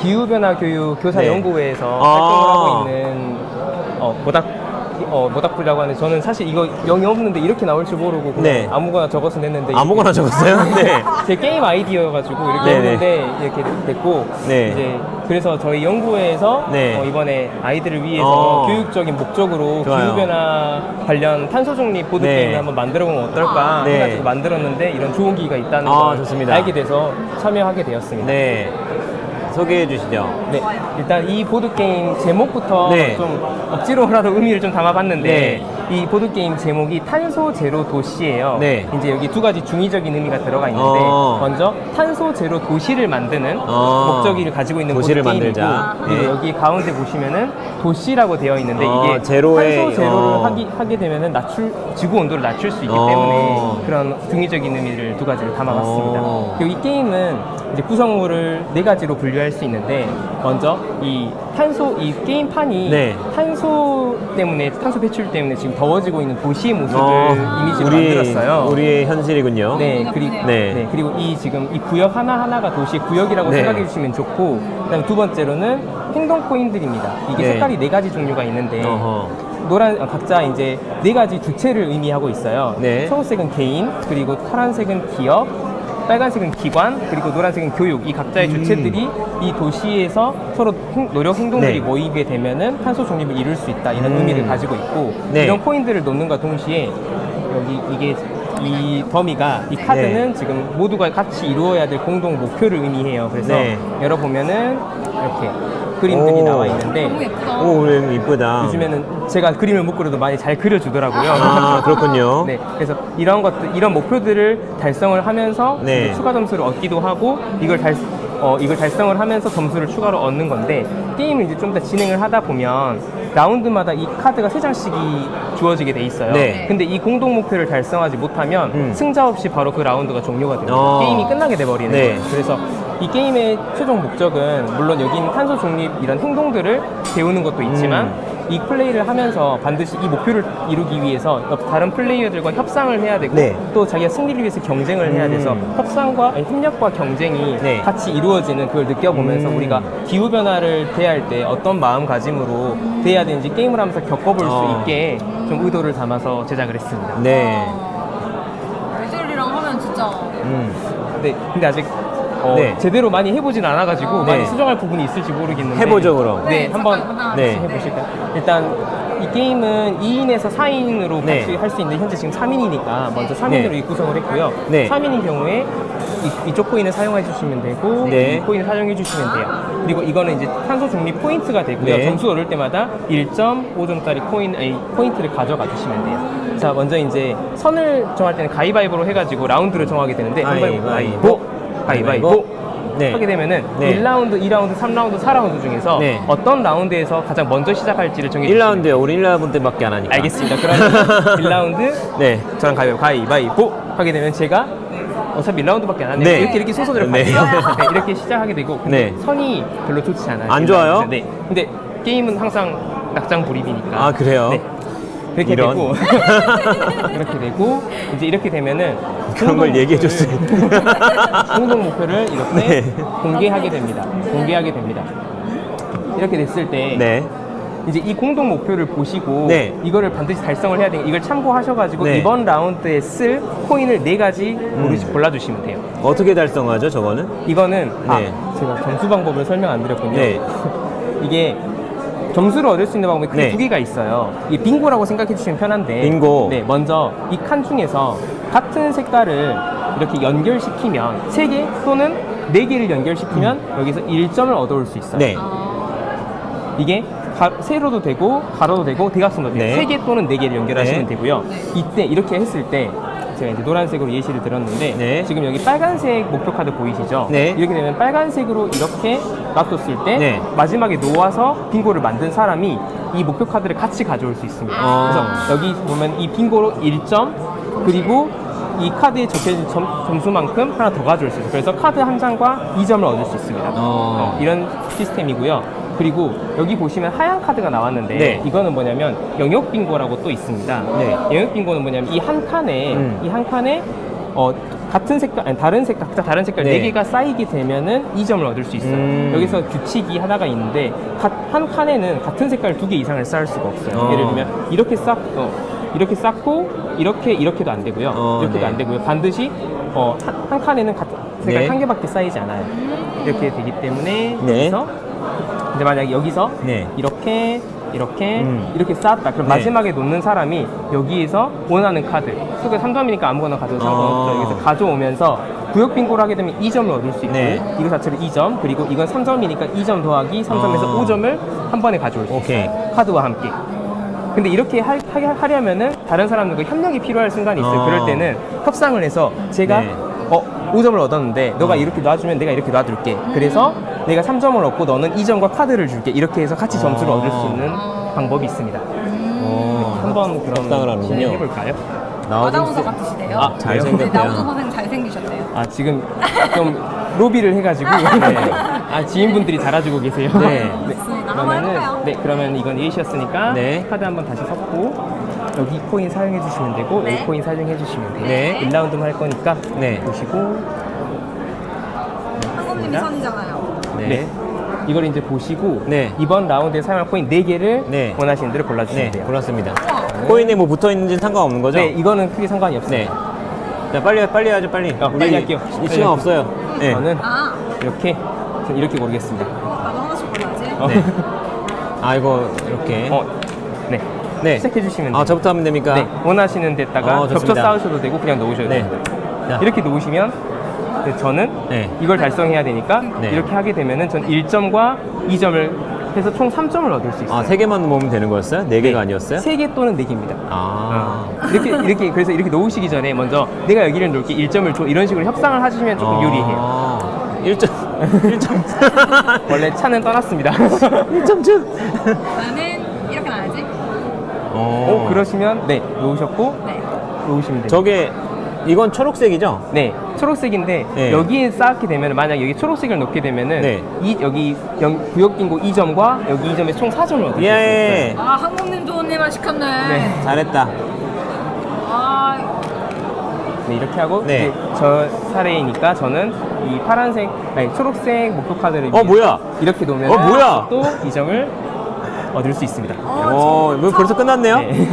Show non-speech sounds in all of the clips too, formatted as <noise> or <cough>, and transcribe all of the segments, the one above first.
기후변화 교육 교사 네. 연구회에서 아. 활동을 하고 있는 어, 모닥 어, 모닥불이라고 하는데 저는 사실 이거 영이 없는데 이렇게 나올 줄 모르고 그냥 네. 아무거나 적어서 냈는데 아무거나 적었어요? <laughs> 네. 제 게임 아이디어여가지고 이렇게 네네. 했는데 이렇게 됐고 네. 이제 그래서 저희 연구회에서 네. 어, 이번에 아이들을 위해서 어. 교육적인 목적으로 좋아요. 기후변화 관련 탄소 중립 보드 네. 게임을 한번 만들어보면 어떨까 네. 해가지고 만들었는데 이런 좋은 기회가 있다는 아, 걸 좋습니다. 알게 돼서 참여하게 되었습니다. 네. 소개해 주시죠. 네, 일단 이 보드 게임 제목부터 네. 좀 억지로라도 의미를 좀 담아봤는데 네. 이 보드 게임 제목이 탄소 제로 도시예요. 네. 이제 여기 두 가지 중의적인 의미가 들어가 있는데 어. 먼저 탄소 제로 도시를 만드는 어. 목적을 가지고 있는 도시를 보드 게임이고 만들자. 그리고 네. 여기 가운데 보시면은 도시라고 되어 있는데 어, 이게 제로의, 탄소 제로를 어. 하기, 하게 되면은 낮출 지구 온도를 낮출 수 있기 어. 때문에 그런 중의적인 의미를 두 가지를 담아봤습니다. 어. 그리고 이 게임은 이제 구성물을 네 가지로 분류할 수 있는데 먼저 이 탄소 이 게임판이 네. 탄소 때문에 탄소 배출 때문에 지금 더워지고 있는 도시의 모습을 어, 이미지로 우리, 만들었어요. 우리의 현실이군요. 네, 그리고 네. 네. 그리고 이 지금 이 구역 하나 하나가 도시의 구역이라고 네. 생각해 주시면 좋고, 그다음 두 번째로는 행동 코인들입니다. 이게 네. 색깔이 네 가지 종류가 있는데 어허. 노란 어, 각자 이제 네 가지 주체를 의미하고 있어요. 네. 초록색은 개인, 그리고 파란색은 기업, 빨간색은 기관, 그리고 노란색은 교육. 이 각자의 주체들이 이 도시에서 서로 행- 노력 행동들이 음. 네. 모이게 되면은 탄소 중립을 이룰 수 있다 이런 음. 의미를 가지고 있고 네. 이런 코인들을 놓는과 동시에 여기 이게 이 더미가 이 카드는 지금 모두가 같이 이루어야 될 공동 목표를 의미해요. 그래서 네. 열어보면은 이렇게 그림들이 오. 나와 있는데 너무 예쁘다. 오, 오늘 이쁘다. 요즘에는 제가 그림을 못 그려도 많이 잘 그려주더라고요. 아, 그렇군요. <laughs> 네, 그래서 이런 것들, 이런 목표들을 달성을 하면서 네. 이제 추가 점수를 얻기도 하고 이걸 달, 어, 이걸 달성을 하면서 점수를 추가로 얻는 건데 게임을 이제 좀 더 진행을 하다 보면 라운드마다 이 카드가 세 장씩이 주어지게 돼 있어요. 네. 근데 이 공동 목표를 달성하지 못하면 음. 승자 없이 바로 그 라운드가 종료가 됩니다. 어. 게임이 끝나게 돼 버리는 네. 거예요. 그래서 이 게임의 최종 목적은 물론 여기는 탄소 중립 이런 행동들을 배우는 것도 있지만 음. 이 플레이를 하면서 반드시 이 목표를 이루기 위해서 옆 다른 플레이어들과 협상을 해야 되고 네. 또 자기가 승리를 위해서 경쟁을 해야 돼서 음. 협상과 아니, 협력과 경쟁이 네. 같이 이루어지는 그걸 느껴보면서 음. 우리가 기후 변화를 대할 때 어떤 마음가짐으로 대해야 되는지 게임을 하면서 겪어볼 어. 수 있게 좀 의도를 담아서 제작을 했습니다. 네. 애들이랑 하면 진짜 음. 네, 근데 아직 어, 네. 제대로 많이 해보진 않아가지고 네. 많이 수정할 부분이 있을지 모르겠는데 해보죠, 그럼. 네, 네, 한번 하나 네. 해보실까요? 일단 이 게임은 2인에서 4인으로 네. 같이 할 수 있는데 현재 지금 3인이니까 먼저 3인으로 네. 구성을 했고요. 네. 3인인 경우에 이, 쪽 코인을 사용해 주시면 되고 네. 이 코인을 사용해 주시면 돼요. 그리고 이거는 이제 탄소 중립 포인트가 되고요. 네. 점수 얻을 때마다 1.5점짜리 코인 아니, 포인트를 가져가 주시면 돼요. 자, 먼저 이제 선을 정할 때는 가위바위보로 해가지고 라운드를 정하게 되는데 가위바위보. 가위바위보 네. 하게 되면은 네. 1라운드, 2라운드, 3라운드, 4라운드 중에서 네. 어떤 라운드에서 가장 먼저 시작할지를 정해 주시면 1라운드요. 우리 1라운드 때밖에 안 하니까. 알겠습니다. 그러면 <laughs> 1라운드 네. 저랑 가위바위보, 가위바위보 하게 되면 제가 어차피 1라운드밖에 안 하네요. 네. 이렇게 이렇게 순서대로 네. <laughs> 네, 이렇게 시작하게 되고 근데 네. 선이 별로 좋지 않아요. 안 좋아요? 네. 근데 게임은 항상 낙장 불입이니까. 아, 그래요? 네. 그렇게 이런. 되고 <laughs> 이렇게 되고 이제 이렇게 되면은 그런 걸 얘기해 줬어요. 공동 목표를 이렇게 네. 공개하게 됩니다. 공개하게 됩니다. 이렇게 됐을 때 네. 이제 이 공동 목표를 보시고 네. 이거를 반드시 달성을 해야 되니 이걸 참고하셔가지고 네. 이번 라운드에 쓸 코인을 네 가지 고르시 골라주시면 돼요. 어떻게 달성하죠, 저거는? 이거는 아, 네. 제가 점수 방법을 설명 안 드렸군요. 네. <laughs> 이게 점수를 얻을 수 있는 방법이 크게 네. 두 개가 있어요. 이 빙고라고 생각해 주시면 편한데. 빙고. 네, 먼저 이 칸 중에서 같은 색깔을 이렇게 연결시키면 세 개 또는 네 개를 연결시키면 여기서 1점을 얻어올 수 있어요. 음. 네. 이게 가, 세로도 되고 가로도 되고 대각선도 돼요. 네. 세 개 또는 네 개를 연결하시면 네. 되고요. 이때 이렇게 했을 때 제가 이제 노란색으로 예시를 들었는데 네. 지금 여기 빨간색 목표 카드 보이시죠? 네. 이렇게 되면 빨간색으로 이렇게 놔뒀을 때 네. 마지막에 놓아서 빙고를 만든 사람이 이 목표 카드를 같이 가져올 수 있습니다. 아. 그래서 여기 보면 이 빙고로 1점 그리고 이 카드에 적혀진 점, 점수만큼 하나 더 가져올 수 있어요. 그래서 카드 한 장과 2점을 얻을 수 있습니다. 어. 어, 이런 시스템이고요. 그리고 여기 보시면 하얀 카드가 나왔는데 네. 이거는 뭐냐면 영역 빙고라고 또 있습니다. 네. 영역 빙고는 뭐냐면 이 한 칸에 음. 이 한 칸에 어, 같은 색깔, 아니, 다른 색깔, 각자 다른 색깔 네. 네 개가 쌓이게 되면은 2점을 얻을 수 있어요. 음. 여기서 규칙이 하나가 있는데 가- 한 칸에는 같은 색깔 두 개 이상을 쌓을 수가 없어요. 어. 예를 들면 이렇게 쌓, 어, 이렇게 쌓고 이렇게 이렇게도 안 되고요. 어, 이렇게도 네. 안 되고요. 반드시 어, 한, 한 칸에는 같은 색깔 네. 한 개밖에 쌓이지 않아요. 이렇게 되기 때문에 네. 여기서 이제 만약에 여기서 네. 이렇게 이렇게 음. 이렇게 쌓았다. 그럼 네. 마지막에 놓는 사람이 여기에서 원하는 카드. 속에 3점이니까 아무거나 가져도 상관없죠. 어. 여기서 가져오면서 구역 빙고를 하게 되면 2점을 얻을 수 있고 네. 이거 자체로 2점 그리고 이건 3점이니까 2점 더하기 3점에서 어. 5점을 한 번에 가져올 수 오케이. 있어요. 카드와 함께. 근데 이렇게 하, 려면은 다른 사람들과 협력이 필요할 순간이 있어요. 어. 그럴 때는 협상을 해서 제가 네. 어 5점을 얻었는데 너가 어. 이렇게 놔주면 내가 이렇게 놔둘게. 그래서 내가 3점을 얻고 너는 2점과 카드를 줄게. 이렇게 해서 같이 점수를 어. 얻을 수 있는 방법이 있습니다. 어. 한번 그럼 협상을 하는군요. 진행해볼까요? 아나운서 같으시대요. 아, 네, 잘생겼대요. 선생 잘생기셨대요. 아 지금 좀 로비를 해가지고 네. 아 지인분들이 잘해주고 계세요. 네. 좋습니다. 한번 해볼까요? 네 그러면 이건 A셨으니까 네. 카드 한번 다시 섞고 여기 코인 사용해 주시면 되고 네. 여기 코인 사용해 주시면 돼요. 네. 1라운드만 할 거니까 네. 보시고 한국님이 선이잖아요. 네. 네. 이걸 이제 보시고 네. 이번 라운드에 사용할 코인 4개를 네. 원하시는 대로 골라주시면 네, 돼요. 골랐습니다. 우와. 코인에 뭐 붙어 있는지는 상관없는 거죠? 네, 이거는 크게 상관이 없어요. 네. 자, 빨리 빨리 하죠, 빨리. 어, 빨리 할게요. 이 빨리 시간 할게요. 없어요. 네. 저는 아, 이렇게 저는 이렇게 고르겠습니다. 나도 하나씩 골라야지. 어. 네. <laughs> 아, 이거 이렇게. 어, 네. 네. 시작해 주시면 돼요. 아, 저부터 하면 됩니까? 네, 원하시는 데다가 어, 겹쳐 좋습니다. 쌓으셔도 되고 그냥 놓으셔도 네. 돼요. 자, 이렇게 놓으시면 이제 저는 네. 이걸 달성해야 되니까 네. 이렇게 하게 되면은 전 1점과 2점을 해서 총 3점을 얻을 수 있어요. 아, 세 개만 모으면 되는 거였어요? 네 개가 아니었어요? 3개 또는 4개입니다. 아. 이렇게 이렇게 그래서 이렇게 놓으시기 전에 먼저 내가 여기를 놓을게 1점을 줘 이런 식으로 협상을 하시면 조금 유리해요. 아, 1점. 1점. 원래 차는 떠났습니다. <laughs> 1점 쭉. 나는 이렇게 놔야지. 오, 그러시면 네 놓으셨고 네. 놓으시면 돼요. 저게 이건 초록색이죠? 네, 초록색인데 네. 여기에 쌓게 되면 만약 여기 초록색을 놓게 되면은 네. 이 여기 영- 구역 빙고 2점과 여기 2점에 총 4점을 얻을 수 있어요. 예. 아, 한국님 좋은 일만 시켰네. 네. 잘했다. 아, 네, 이렇게 하고 네. 이제 저 사례이니까 저는 이 파란색, 아니 초록색 목표 카드를 어, 뭐야? 이렇게 놓으면 어, 뭐야? 또 2점을 얻을 수 있습니다. 오, 이거 벌써 끝났네요? 네.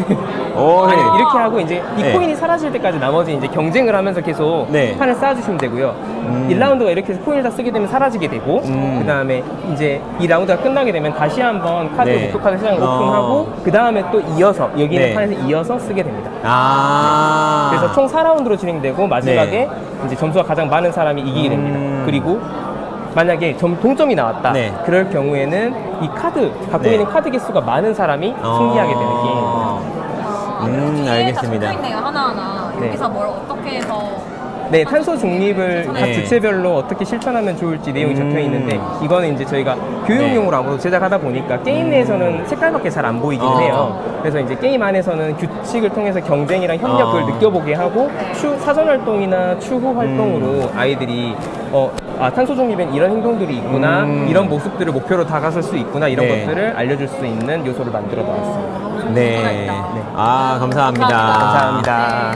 오, 아니, 네. 이렇게 하고 이제 이 네. 코인이 사라질 때까지 나머지 이제 경쟁을 하면서 계속 네. 판을 쌓아주시면 되고요. 음. 1라운드가 이렇게 해서 코인을 다 쓰게 되면 사라지게 되고, 음. 그 다음에 이제 이 라운드가 끝나게 되면 다시 한번 카드 네. 목표 카드 시장을 어. 오픈하고, 그 다음에 또 이어서 여기 있는 네. 판에서 이어서 쓰게 됩니다. 아. 그래서 총 4라운드로 진행되고 마지막에 네. 이제 점수가 가장 많은 사람이 이기게 됩니다. 음. 그리고 만약에 점 동점이 나왔다. 네. 그럴 경우에는 이 카드 갖고 네. 있는 카드 개수가 많은 사람이 승리하게 되는 게임입니다. 음, 뒤에 알겠습니다. 다 적혀있네요, 하나하나. 네. 여기서 뭘 어떻게 해서. 네, 탄소 중립을 각 네. 주체별로 어떻게 실천하면 좋을지 내용이 적혀 있는데 음. 이거는 이제 저희가 교육용으로 아무래도 제작하다 보니까 게임 내에서는 색깔밖에 잘 안 보이긴 어. 해요. 그래서 이제 게임 안에서는 규칙을 통해서 경쟁이랑 협력을 어. 느껴보게 하고 추, 사전 활동이나 추후 활동으로 아이들이 어, 아, 탄소 중립엔 이런 행동들이 있구나, 음. 이런 모습들을 목표로 다가설 수 있구나 이런 네. 것들을 알려줄 수 있는 요소를 만들어 놨습니다. 좋은 네. 거가 있다. 아. 감사합니다. 감사합니다.